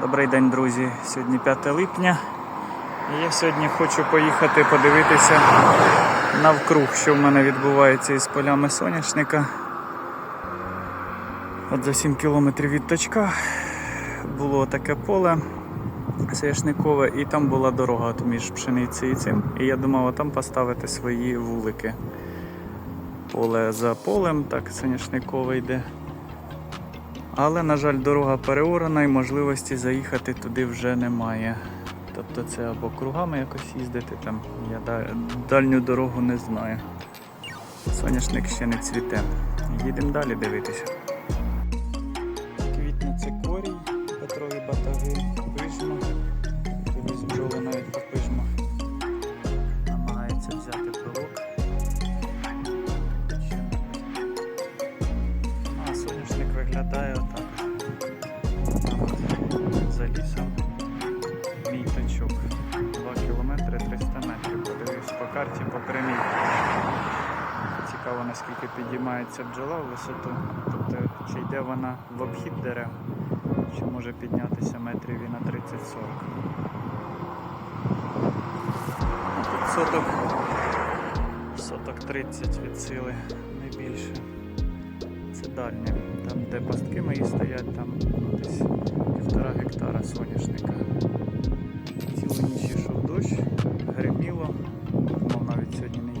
Добрий день, друзі. Сьогодні 5 липня. Я сьогодні хочу поїхати подивитися навкруг, що в мене відбувається із полями соняшника. От за 7 кілометрів від точка було таке поле соняшникове, і там була дорога між пшеницею і цим. І я думав, там поставити свої вулики. Поле за полем, так соняшникове йде. Але, на жаль, дорога переорана і можливості заїхати туди вже немає. Тобто це або кругами якось їздити там. Я дальню дорогу не знаю. Соняшник ще не цвіте. Їдемо далі дивитися. Наскільки підіймається бджола в висоту. Тобто чи йде вона в обхід дерев, чи може піднятися метрів і на 30-40. Ну, соток, соток 30 від сили, не більше. Це дальнє. Там, де пастки мої стоять, там десь півтора гектара соняшника. Цілу ніч йшов дощ, гриміло, думав навіть сьогодні не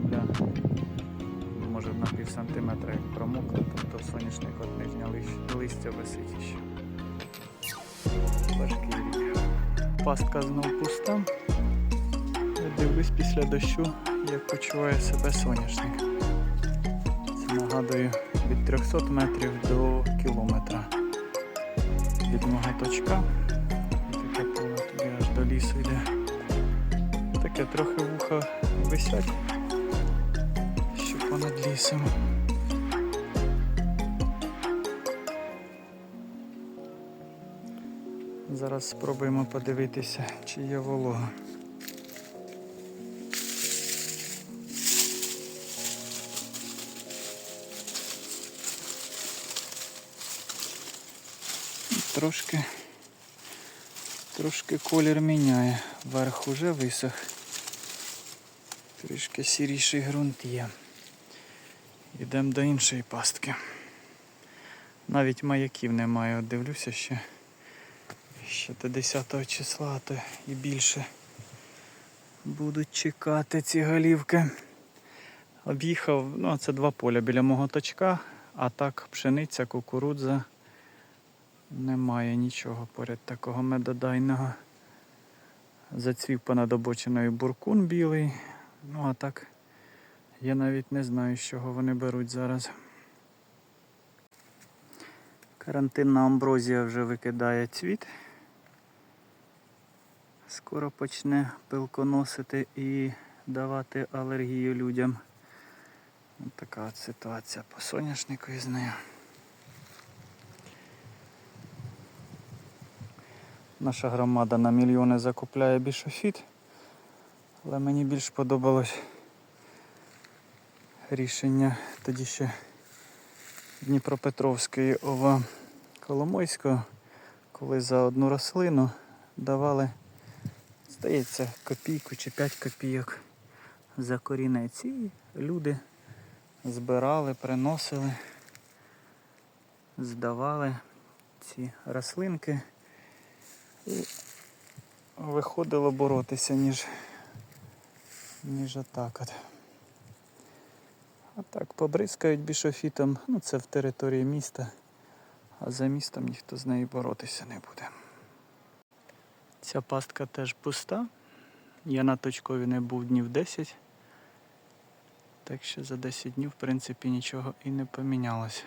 земля може на пів сантиметра як промокла, тобто соняшник от нижня листя висить ще. Важкий рік. Пастка знов пуста. Я Дивлюсь після дощу, як почуває себе соняшник. Це нагадую від 300 метрів до кілометра від мого точка. І таке поле туди аж до лісу йде. Таке трохи вуха висять, понад лісом. Зараз спробуємо подивитися, чи є волога. Трошки, трошки колір міняє. Верх уже висох. Трішки сіріший ґрунт є. Йдемо до іншої пастки. Навіть маяків немає, от дивлюся ще. Ще до 10 числа, то і більше. Будуть чекати ці голівки. Об'їхав, ну це два поля біля мого точка, а так пшениця, кукурудза. Немає нічого поряд такого медодайного. Зацвів понад обочиною буркун білий. Ну а так я навіть не знаю, з чого вони беруть зараз. Карантинна амброзія вже викидає цвіт. Скоро почне пилконосити і давати алергію людям. Ось така от ситуація по соняшнику із нею. Наша громада на мільйони закупляє бішофіт, але мені більш подобалось рішення тоді ще Дніпропетровської ОВА Коломойського, коли за одну рослину давали, здається, копійку чи 5 копійок за корінець. І люди збирали, приносили, здавали ці рослинки і виходило боротися, ніж, ніж отак от. А так побризкають бішофітом, ну це в території міста, а за містом ніхто з нею боротися не буде. Ця пастка теж пуста. Я на точкові не був днів 10. Так що за 10 днів, в принципі, нічого і не помінялося.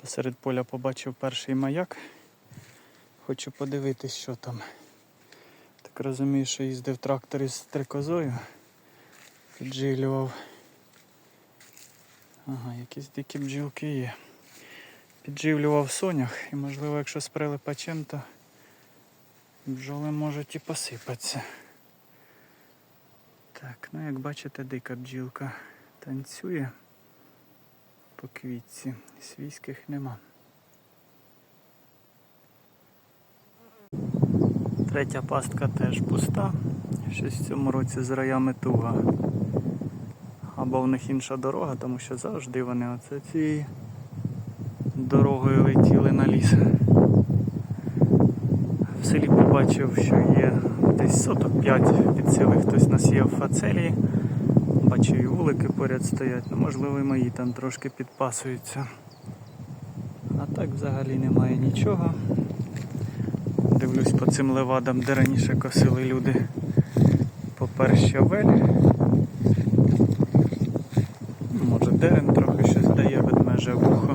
Посеред поля побачив перший маяк. Хочу подивитись, що там. Так розумію, що їздив трактор із стрекозою, піджилював. Ага, якісь дикі бджілки є. Підживлював сонях і можливо, якщо з прилипачем, то бджоли можуть і посипатися. Так, ну як бачите, дика бджілка танцює. по квітці. Свійських нема. Третя пастка теж пуста. Щось в цьому році з раями туга. Або в них інша дорога, тому що завжди вони оце цією дорогою летіли на ліс. В селі побачив, що є десь соток 5 під сили хтось насіяв фацелії. Бачу, і вулики поряд стоять, ну можливо і мої там трошки підпасуються. А так взагалі немає нічого. Дивлюсь по цим левадам, де раніше косили люди попер щавель. Ну, Може дерен трохи щось дає ведмеже вухо.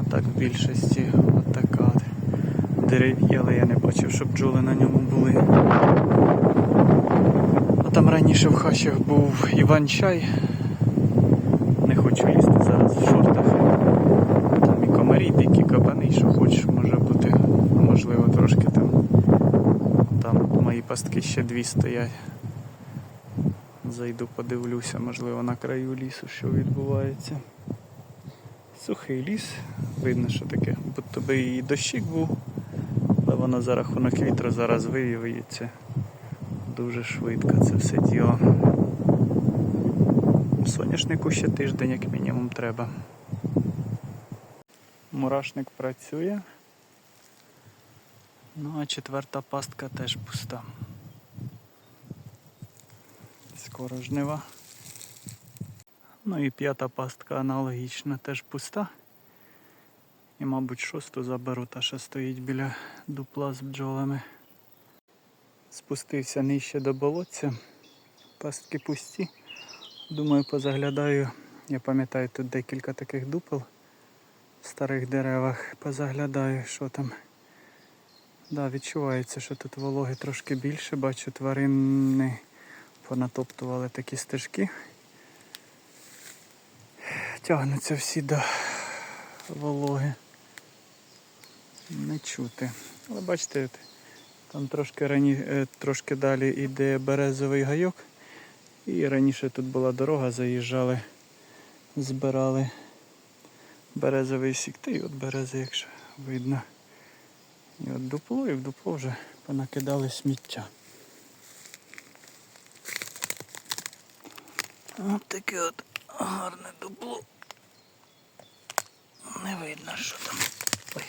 А так в більшості отака дерев'я, але я не бачив, щоб бджоли на ньому були. А там раніше в хащах був Іван-чай. Не хочу лізти зараз в шортах. Там і комарі, дикі кабани, що хочеш може бути. Можливо, трошки там. Там мої пастки ще дві стоять. Зайду, подивлюся, можливо, на краю лісу, що відбувається. Сухий ліс, видно, що таке, будто би і дощик був, але воно за рахунок вітру зараз виявиться дуже швидко це все діло. Соняшнику ще тиждень, як мінімум, треба. Мурашник працює. Ну а четверта пастка теж пуста. Скоро жнива. Ну і п'ята пастка аналогічна, теж пуста. І, мабуть, шосту заберу, та що стоїть біля дупла з бджолами. Спустився нижче до болотця. Пастки пусті. Думаю, позаглядаю. Я пам'ятаю, тут декілька таких дупел в старих деревах. Позаглядаю, що там. Да, відчувається, що тут вологи трошки більше. Бачу, тварини понатоптували такі стежки. Тягнуться всі до вологи. Не чути. Але бачите, там трошки рані... е, трошки далі йде березовий гайок. І раніше тут була дорога, заїжджали, збирали березовий сік. Та й от берези, якщо видно. І от дупло, і в дупло вже понакидали сміття. От таке от гарне дупло. Не видно, що там. Ой.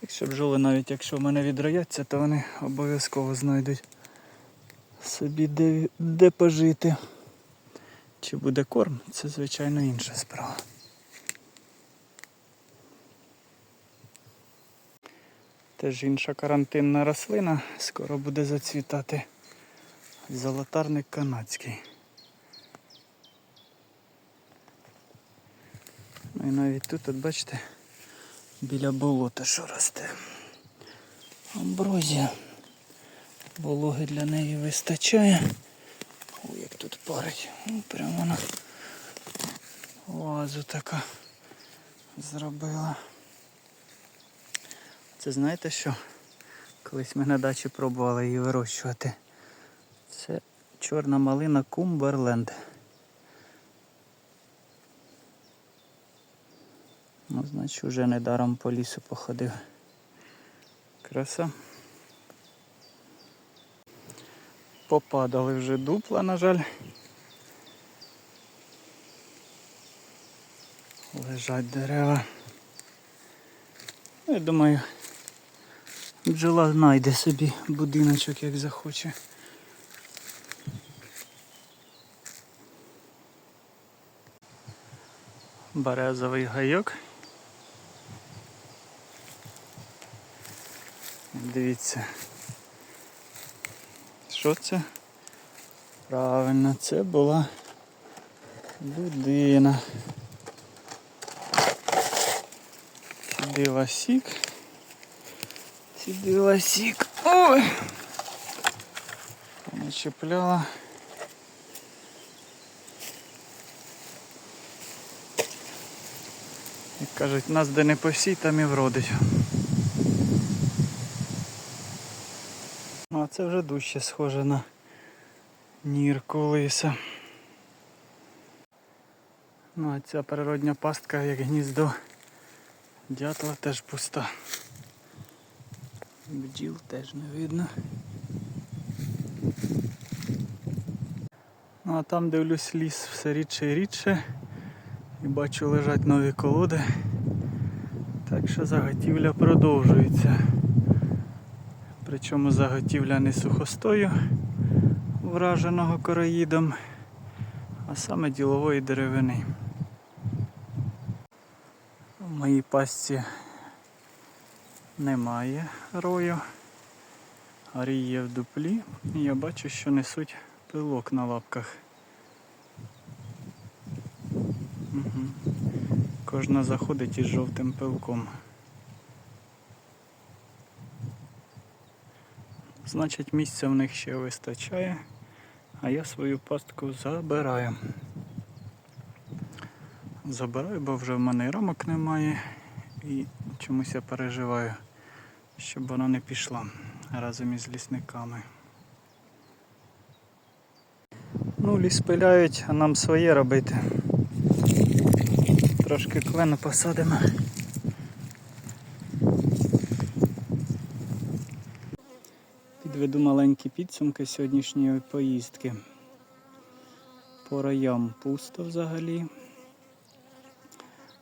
Так що бджоли навіть якщо в мене відрояться, то вони обов'язково знайдуть собі де, де пожити. Чи буде корм, це звичайно інша справа. Теж інша карантинна рослина, скоро буде зацвітати. Золотарник канадський. Ну і навіть тут, от бачите, біля болота що росте. Амброзія. Вологи для неї вистачає. Ой, як тут парить. Ну, прямо вона лазу така зробила. Це знаєте що? Колись ми на дачі пробували її вирощувати. Це чорна малина Кумберленд. Ну, значить, вже недаром по лісу походив. Краса. Попадали вже дупла, на жаль. Лежать дерева. Я думаю, бджола знайде собі будиночок, як захоче. Березовий гайок. Дивіться. Що це? Правильно, це була людина. Сюди ласік. Сюди ласік. Ой! Начепляла. Кажуть, нас де не посій, там і вродить. Ну, а це вже дужче схоже на нірку лиса. Ну а ця природня пастка, як гніздо дятла, теж пуста. Бджіл теж не видно. Ну а там дивлюсь ліс все рідше і рідше. І бачу лежать нові колоди. Так що заготівля продовжується. Причому заготівля не сухостою, враженого короїдом, а саме ділової деревини. В моїй пастці немає рою. Арій є в дуплі. І я бачу, що несуть пилок на лапках. Кожна заходить із жовтим пилком. Значить, місця в них ще вистачає, а я свою пастку забираю. Забираю, бо вже в мене і рамок немає і чомусь я переживаю, щоб вона не пішла разом із лісниками. Ну, ліс пиляють, а нам своє робити. Трошки клену посадимо. Підведу маленькі підсумки сьогоднішньої поїздки. По роям пусто взагалі.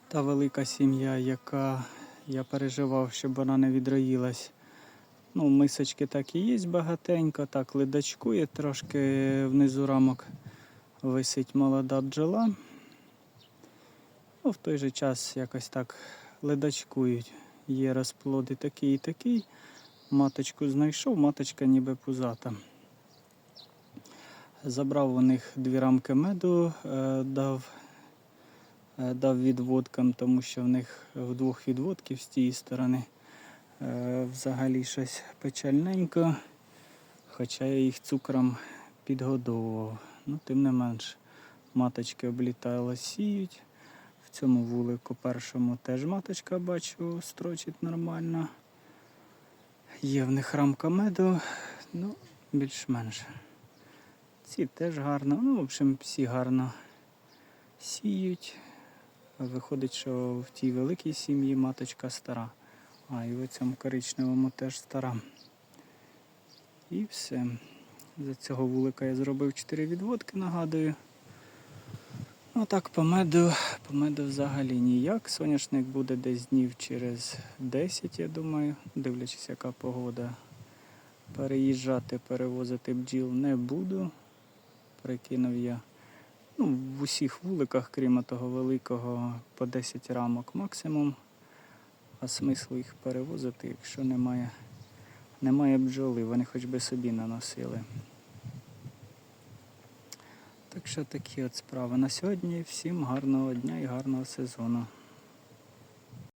Та велика сім'я, яка я переживав, щоб вона не відроїлась. Ну, мисочки так і є багатенько, так ледачкує, трошки внизу рамок висить молода бджола. В той же час якось так ледачкують. Є розплоди такий і такий. Маточку знайшов, маточка ніби пузата. Забрав у них дві рамки меду, е, дав, е, дав відводкам, тому що в них в двох відводків з тієї сторони е, взагалі щось печальненько, хоча я їх цукром підгодовував. Ну, тим не менш, маточки облітало сіють. Цьому вулику першому теж маточка бачу, строчить нормально. Є в них рамка меду, ну, більш-менш. Ці теж гарно, ну, в общем, всі гарно сіють. Виходить, що в тій великій сім'ї маточка стара, а і в цьому коричневому теж стара. І все. За цього вулика я зробив 4 відводки, нагадую. Ну так, по меду, взагалі ніяк. Соняшник буде десь днів через 10, я думаю, дивлячись, яка погода. Переїжджати, перевозити бджіл не буду. Прикинув я. Ну, в усіх вуликах, крім того великого, по 10 рамок максимум. А смислу їх перевозити, якщо немає, немає бджоли, вони хоч би собі наносили. Так що такі от справи на сьогодні. Всім гарного дня і гарного сезону.